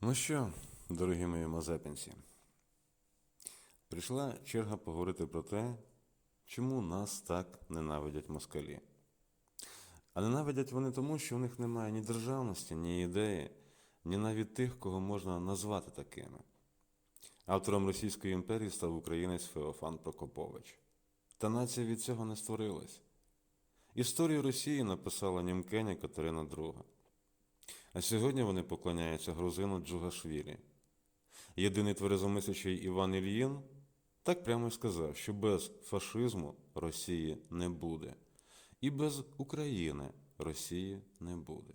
Ну що, дорогі мої мазепинці, прийшла черга поговорити про те, чому нас так ненавидять москалі. А ненавидять вони тому, що в них немає ні державності, ні ідеї, ні навіть тих, кого можна назвати такими. Автором Російської імперії став українець Феофан Прокопович. Та нація від цього не створилась. Історію Росії написала Німкеня Катерина II. А сьогодні вони поклоняються грузину Джугашвілі. Єдиний тверезомислячий Іван Ільїн так прямо й сказав, що без фашизму Росії не буде, і без України Росії не буде.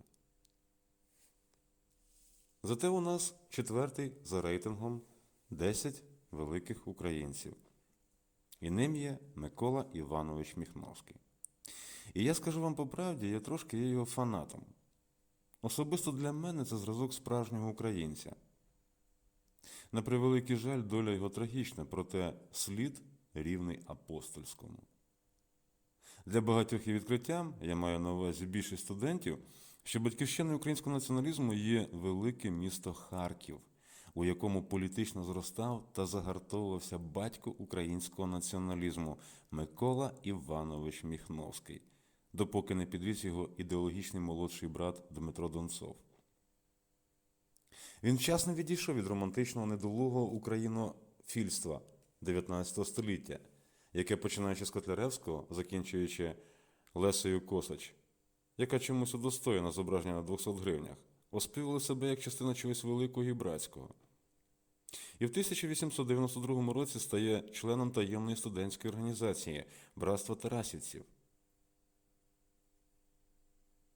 Зате у нас четвертий за рейтингом 10 великих українців. І ним є Микола Іванович Міхновський. І я скажу вам по правді, я трошки є його фанатом. Особисто для мене це зразок справжнього українця. На превеликий жаль, доля його трагічна, проте слід рівний апостольському. Для багатьох є відкриттям, я маю на увазі більшість студентів, що батьківщиною українського націоналізму є велике місто Харків, у якому політично зростав та загартовувався батько українського націоналізму Микола Іванович Міхновський, допоки не підвіз його ідеологічний молодший брат Дмитро Донцов. Він вчасно відійшов від романтичного недолугого українофільства 19 століття, яке, починаючи з Котляревського, закінчуючи Лесею Косач, яка чомусь удостоєна зображення на 200 гривнях, оспівали себе як частина чогось великого і братського. І в 1892 році стає членом таємної студентської організації Братства Тарасівців.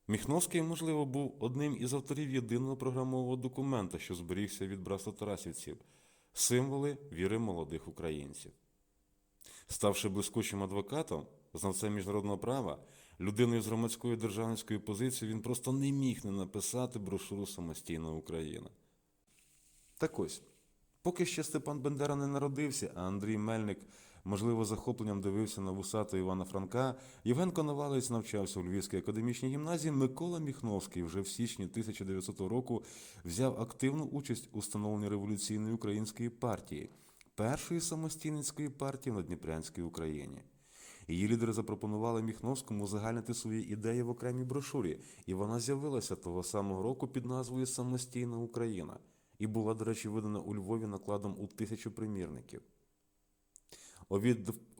Міхновський, можливо, був одним із авторів єдиного програмового документа, що зберігся від братства Тарасівців символи віри молодих українців. Ставши блискучим адвокатом, знавцем міжнародного права, людиною з громадської державницької позиції, він просто не міг не написати брошуру Самостійна Україна. Так ось, поки ще Степан Бендера не народився, а Андрій Мельник, можливо, захопленням дивився на вусатого Івана Франка, Євген Коновалець навчався у Львівській академічній гімназії, Микола Міхновський вже в січні 1900 року взяв активну участь у становленні революційної української партії, першої самостійницької партії на Дніпрянській Україні. Її лідери запропонували Міхновському узагальнити свої ідеї в окремій брошурі, і вона з'явилася того самого року під назвою Самостійна Україна і була, до речі, видана у Львові накладом у тисячу примірників. У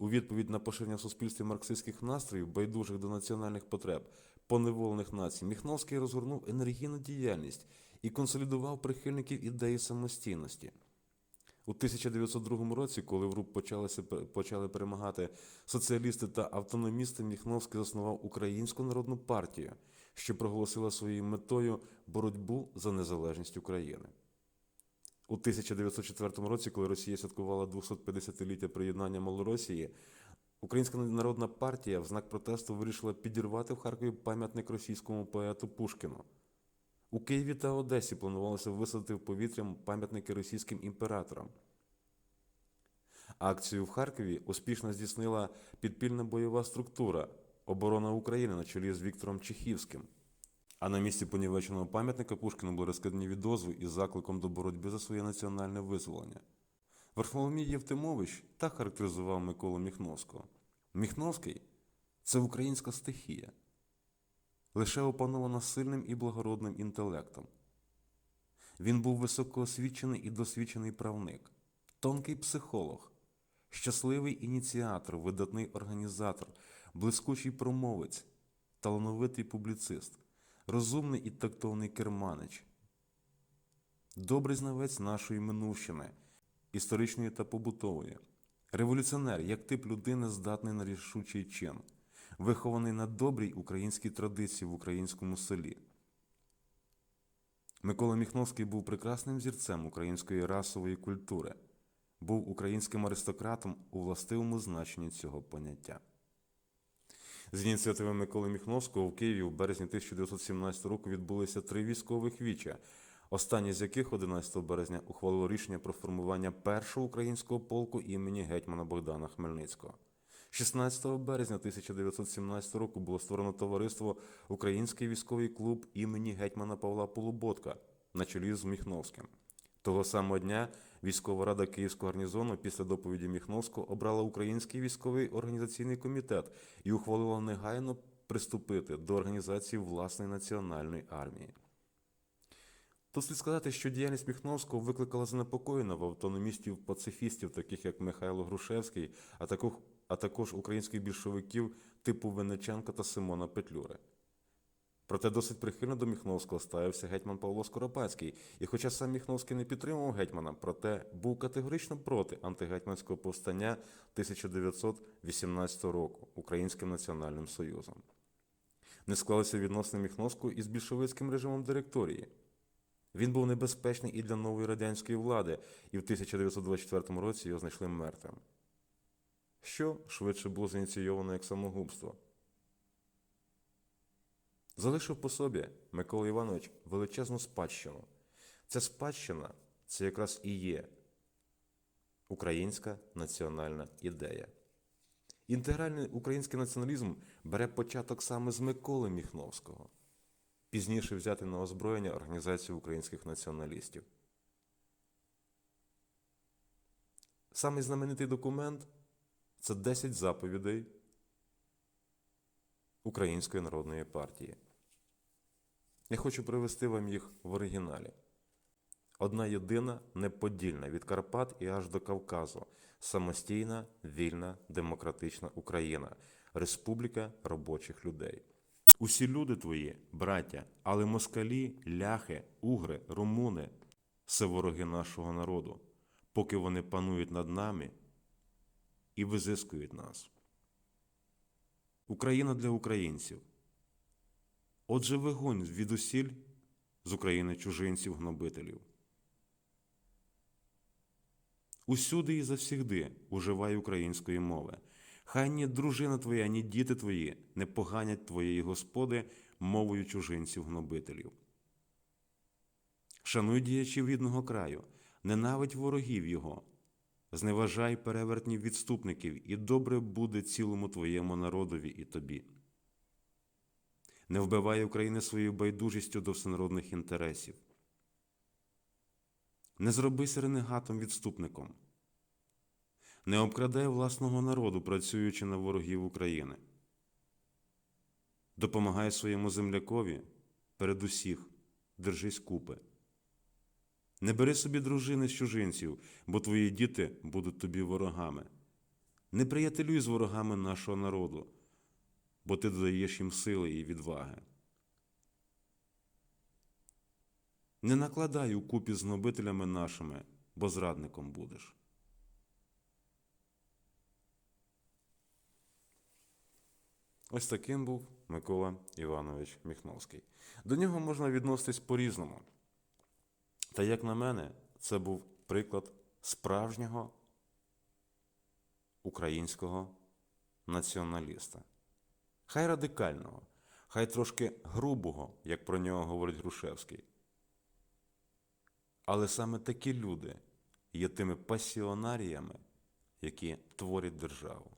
відповідь на поширення в суспільстві марксистських настроїв, байдужих до національних потреб, поневолених націй, Міхновський розгорнув енергійну діяльність і консолідував прихильників ідеї самостійності. У 1902 році, коли в РУП почалися, почали перемагати соціалісти та автономісти, Міхновський заснував Українську народну партію, що проголосила своєю метою боротьбу за незалежність України. У 1904 році, коли Росія святкувала 250-ліття приєднання Малоросії, Українська народна партія в знак протесту вирішила підірвати в Харкові пам'ятник російському поету Пушкіну. У Києві та Одесі планувалося висадити в повітря пам'ятники російським імператорам. Акцію в Харкові успішно здійснила підпільна бойова структура оборона України на чолі з Віктором Чехівським. А на місці понівеченого пам'ятника Пушкіну були розкидані відозви із закликом до боротьби за своє національне визволення. Варфоломій Євтимович так характеризував Миколу Міхновського. Міхновський це українська стихія, лише опанована сильним і благородним інтелектом. Він був високоосвічений і досвідчений правник, тонкий психолог, щасливий ініціатор, видатний організатор, блискучий промовець, талановитий публіцист, розумний і тактовний керманич, добрий знавець нашої минувщини, історичної та побутової, революціонер, як тип людини, здатний на рішучий чин, вихований на добрій українській традиції в українському селі. Микола Міхновський був прекрасним зірцем української расової культури, був українським аристократом у властивому значенні цього поняття. З ініціативи Миколи Міхновського в Києві в березні 1917 року відбулися три військових віча, останнє з яких 11 березня ухвалило рішення про формування першого українського полку імені гетьмана Богдана Хмельницького. 16 березня 1917 року було створено товариство Український військовий клуб імені гетьмана Павла Полуботка, на чолі з Міхновським. Того самого дня військова рада Київського гарнізону після доповіді Міхновського обрала Український військовий організаційний комітет і ухвалила негайно приступити до організації власної національної армії. Тут слід сказати, що діяльність Міхновського викликала занепокоєння в автономістів-пацифістів, таких як Михайло Грушевський, а також українських більшовиків типу Венеченка та Симона Петлюри. Проте досить прихильно до Міхновського ставився гетьман Павло Скоропадський, і хоча сам Міхновський не підтримував гетьмана, проте був категорично проти антигетьманського повстання 1918 року Українським національним союзом. Не склалися відносини Міхновського із більшовицьким режимом директорії. Він був небезпечний і для нової радянської влади, і в 1924 році його знайшли мертвим. Що швидше було зініційовано як самогубство. Залишив по собі Микола Іванович величезну спадщину. Ця спадщина це якраз і є українська національна ідея. Інтегральний український націоналізм бере початок саме з Миколи Міхновського, пізніше взяти на озброєння Організацію українських націоналістів. Самий знаменитий документ це 10 заповідей Української народної партії. Я хочу привести вам їх в оригіналі. Одна єдина, неподільна від Карпат і аж до Кавказу, самостійна, вільна, демократична Україна, Республіка робочих людей. Усі люди твої, браття, але москалі, ляхи, угри, румуни це вороги нашого народу, поки вони панують над нами і визискують нас. Україна для українців. Отже, вигонь звідусіль з України чужинців гнобителів. Усюди і завсігди уживай української мови. Хай ні дружина твоя, ні діти твої не поганять твоєї господи мовою чужинців гнобителів. Шануй діячів рідного краю, ненавидь ворогів його, зневажай перевертнів відступників, і добре буде цілому твоєму народові і тобі. Не вбивай України своєю байдужістю до всенародних інтересів. Не зробися ренегатом відступником. Не обкрадай власного народу, працюючи на ворогів України. Допомагай своєму землякові перед усіх, держись купи. Не бери собі дружини з чужинців, бо твої діти будуть тобі ворогами. Не приятелюй з ворогами нашого народу, бо ти додаєш їм сили і відваги. Не накладай у купі з гнобителями нашими, бо зрадником будеш. Ось таким був Микола Іванович Міхновський. До нього можна відноситись по-різному. Та, як на мене, це був приклад справжнього українського націоналіста. Хай радикального, хай трошки грубого, як про нього говорить Грушевський. Але саме такі люди є тими пасіонаріями, які творять державу.